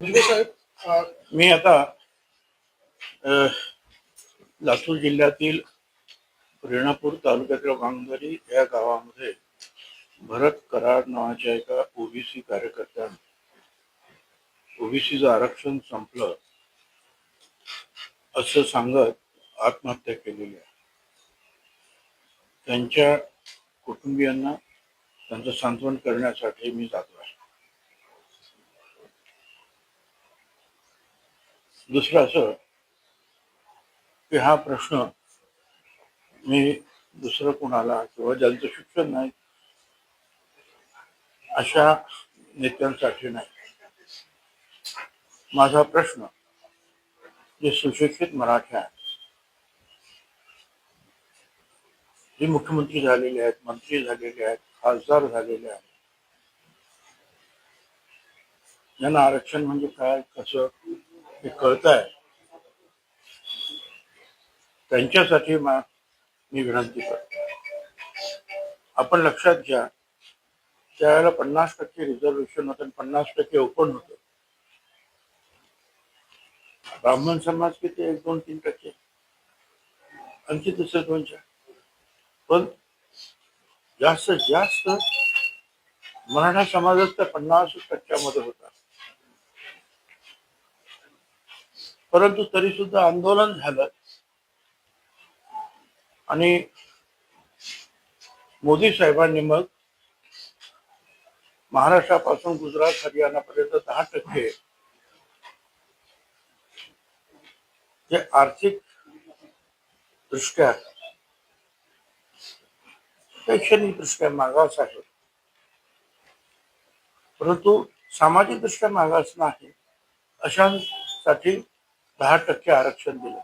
म्हणजे साहेब मी आता लातूर जिल्ह्यातील रेणापूर तालुक्यातील वांगदरी या गावामध्ये भरत कराड नावाच्या एका ओबीसी कार्यकर्त्याने ओबीसीचं आरक्षण संपलं असं सांगत आत्महत्या केलेली आहे. त्यांच्या कुटुंबियांना त्यांचं सांत्वन करण्यासाठी मी जातो आहे. दुसरं असं की हा प्रश्न मी दुसरं कोणाला किंवा ज्यांचं शिक्षण नाही अशा नेत्यांसाठी नाही. माझा प्रश्न जे सुशिक्षित मराठी आहेत जे मुख्यमंत्री झालेले आहेत मंत्री झालेले आहेत खासदार झालेले आहेत ज्यांना आरक्षण म्हणजे काय कसं? हे कळत आहे त्यांच्यासाठी मी विनंती करतो. आपण लक्षात घ्या त्यावेळेला पन्नास टक्के रिझर्वेशन होतं पन्नास टक्के ओपन होतं. ब्राह्मण समाज किती एक दोन तीन टक्के. आणखी दुसरे दोन चार. पण जास्तीत जास्त मराठा समाजात त्या पन्नास टक्क्यामध्ये होता. परंतु तरी सुद्धा आंदोलन झालं. आणि मोदी साहेबांनी मग महाराष्ट्रापासून गुजरात हरियाणापर्यंत दहा टक्के जे आर्थिक दृष्ट्या शैक्षणिक दृष्ट्या मागास आहे. परंतु सामाजिक दृष्ट्या मागास नाही अशांसाठी दहा टक्के आरक्षण दिलं.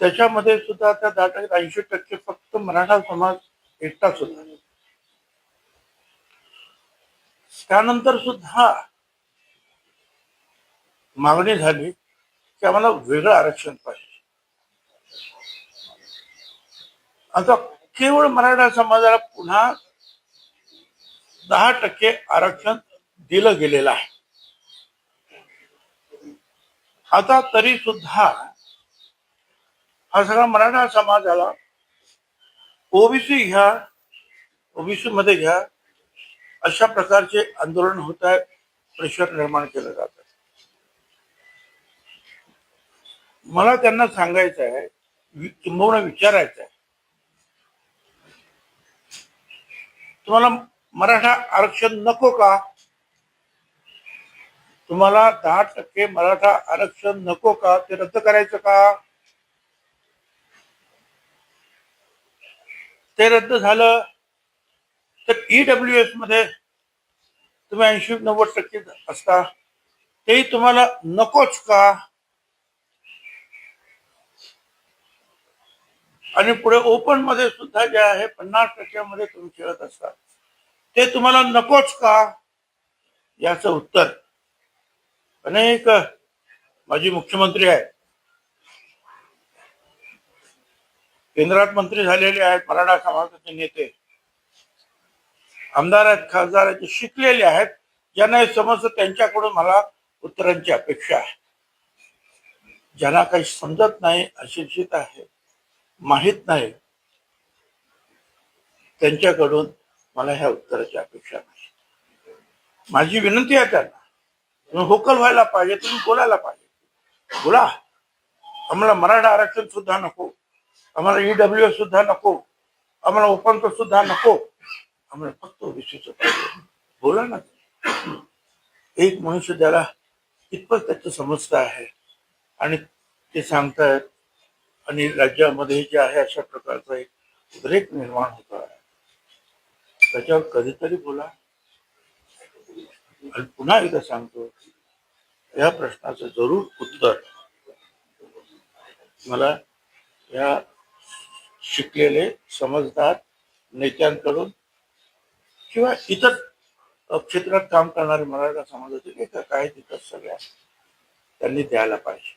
त्याच्यामध्ये सुद्धा त्या दहा टक्के ऐंशी टक्के फक्त मराठा समाज एकटाच होता त्यानंतर सुद्धा मागणी झाली की आम्हाला वेगळं आरक्षण पाहिजे. आता केवळ मराठा समाजाला पुन्हा दहा टक्के आरक्षण दिलं गेलेलं आहे. आता तरी सुद्धा हा सगळा मराठा समाजाला ओबीसी घ्या ओबीसी मध्ये घ्या अशा प्रकारचे आंदोलन होत आहे प्रेशर निर्माण केलं जात मला त्यांना सांगायचं आहे वि- किंबहुना विचारायचं आहे. तुम्हाला मराठा आरक्षण नको का? तुम्हाला दहा टक्के मराठा आरक्षण नको का? ते रद्द करायचं का? ते रद्द झालं तर ईडब्ल्यू एसमध्ये तुम्ही ऐंशी नव्वद टक्के असता. तेही तुम्हाला नकोच का? आणि पुढे ओपनमध्ये सुद्धा जे आहे पन्नास टक्क्यामध्ये तुम्ही खेळत असतात ते तुम्हाला नकोच का? याचं उत्तर. अनेक माजी मुख्यमंत्री आहेत. केंद्रात मंत्री झालेले आहेत मराठा समाजाचे नेते. आमदार आहेत खासदार आहेत शिकलेले आहेत ज्यांना हे समजतं त्यांच्याकडून मला उत्तरांची अपेक्षा आहे. ज्यांना काही समजत नाही अशिक्षित आहे माहीत नाही त्यांच्याकडून मला ह्या उत्तराची अपेक्षा नाही माझी विनंती आहे त्यांना होकल व्हायला पाहिजे तुम्ही बोलायला पाहिजे. बोला. आम्हाला मराठा आरक्षण सुद्धा नको. आम्हाला ईडब्ल्यू एस सुद्धा नको. आम्हाला उपांत सुद्धा नको. आम्हाला फक्त ओबीसीच पाहिजे बोला ना. एक मनुष्य त्याला इतपत त्याचं समजता आहे आणि ते सांगतायत आणि राज्यामध्ये जे आहे अशा प्रकारचा एक उद्रेक निर्माण होतो आहे. त्याच्यावर कधीतरी बोला. आणि पुन्हा एकदा सांगतो या प्रश्नाचं जरूर उत्तर. मला या शिकलेले समजदार नेत्यांकडून किंवा इतर क्षेत्रात काम करणारे मराठा समाजातील एका काय तिथं सगळ्या त्यांनी द्यायला पाहिजे.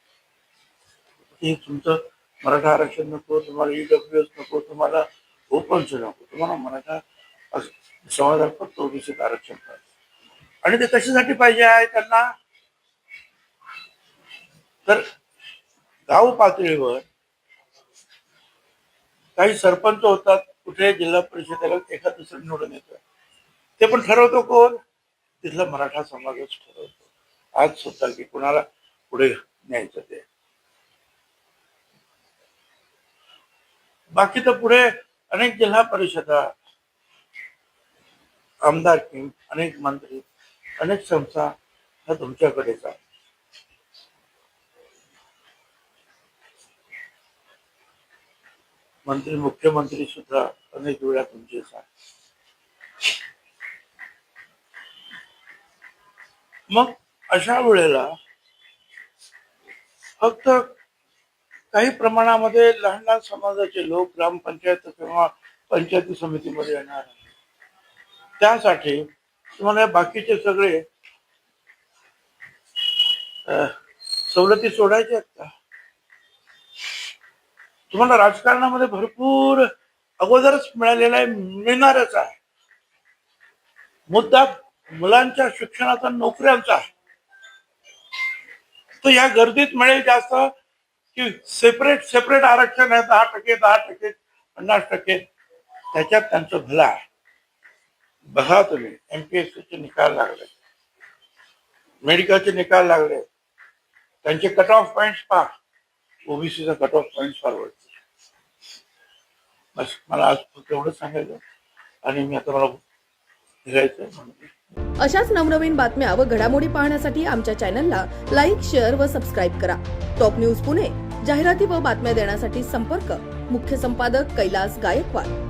हे तुमचं मराठा आरक्षण नको तुम्हाला ईडब्ल्यू एस नको तुम्हाला ओपनचं नको तुम्हाला मराठा समाजात समाजाला फक्त ओबीसीत आरक्षण पाहिजे. आणि ते कशासाठी पाहिजे आहे त्यांना? तर गाव पातळीवर काही सरपंच होतात कुठे जिल्हा परिषदेला एका दुसरं निवडून येतं. ते पण ठरवतो कोण? तिथला मराठा समाजच ठरवतो. आज सुद्धा की कुणाला पुढे न्यायचं ते. बाकी तर पुढे अनेक जिल्हा परिषदा आमदार अनेक मंत्री अनेक संस्था ह्या तुमच्याकडेच आहे मंत्री मुख्यमंत्री सुद्धा अनेक वेळा तुमचेच आहे मग अशा वेळेला फक्त काही प्रमाणामध्ये लहान लहान समाजाचे लोक ग्रामपंचायत किंवा पंचायती समितीमध्ये येणार आहेत. त्यासाठी तुम्हाला बाकीचे सगळे सवलती सोडायच्या आहेत का? तुम्हाला राजकारणामध्ये भरपूर अगोदरच मिळालेला आहे मिळणारच आहे. मुद्दा मुलांच्या शिक्षणाचा नोकऱ्यांचा आहे. तो या गर्दीत मिळेल जास्त की सेपरेट सेपरेट आरक्षण आहे दहा टक्के दहा टक्के पन्नास टक्के. त्याच्यात त्यांचं भलं आहे. बघा तुम्ही एमपीएससीचे निकाल लागले. मेडिकलचे निकाल लागले. त्यांचे कट ऑफ पॉइंट पहा ओबीसीचा कट ऑफ पॉइंट फार वरती बस मला आज फक्त एवढंच सांगायचं आणि मी आता मला निघायचं म्हणून. अशाच नवनवीन बातम्या व घडामोडी पाहण्यासाठी आमच्या चॅनलला लाईक शेअर व सबस्क्राईब करा. टॉप न्यूज पुणे जाहिराती व बातम्या देण्यासाठी संपर्क. मुख्य संपादक कैलास गायकवाड.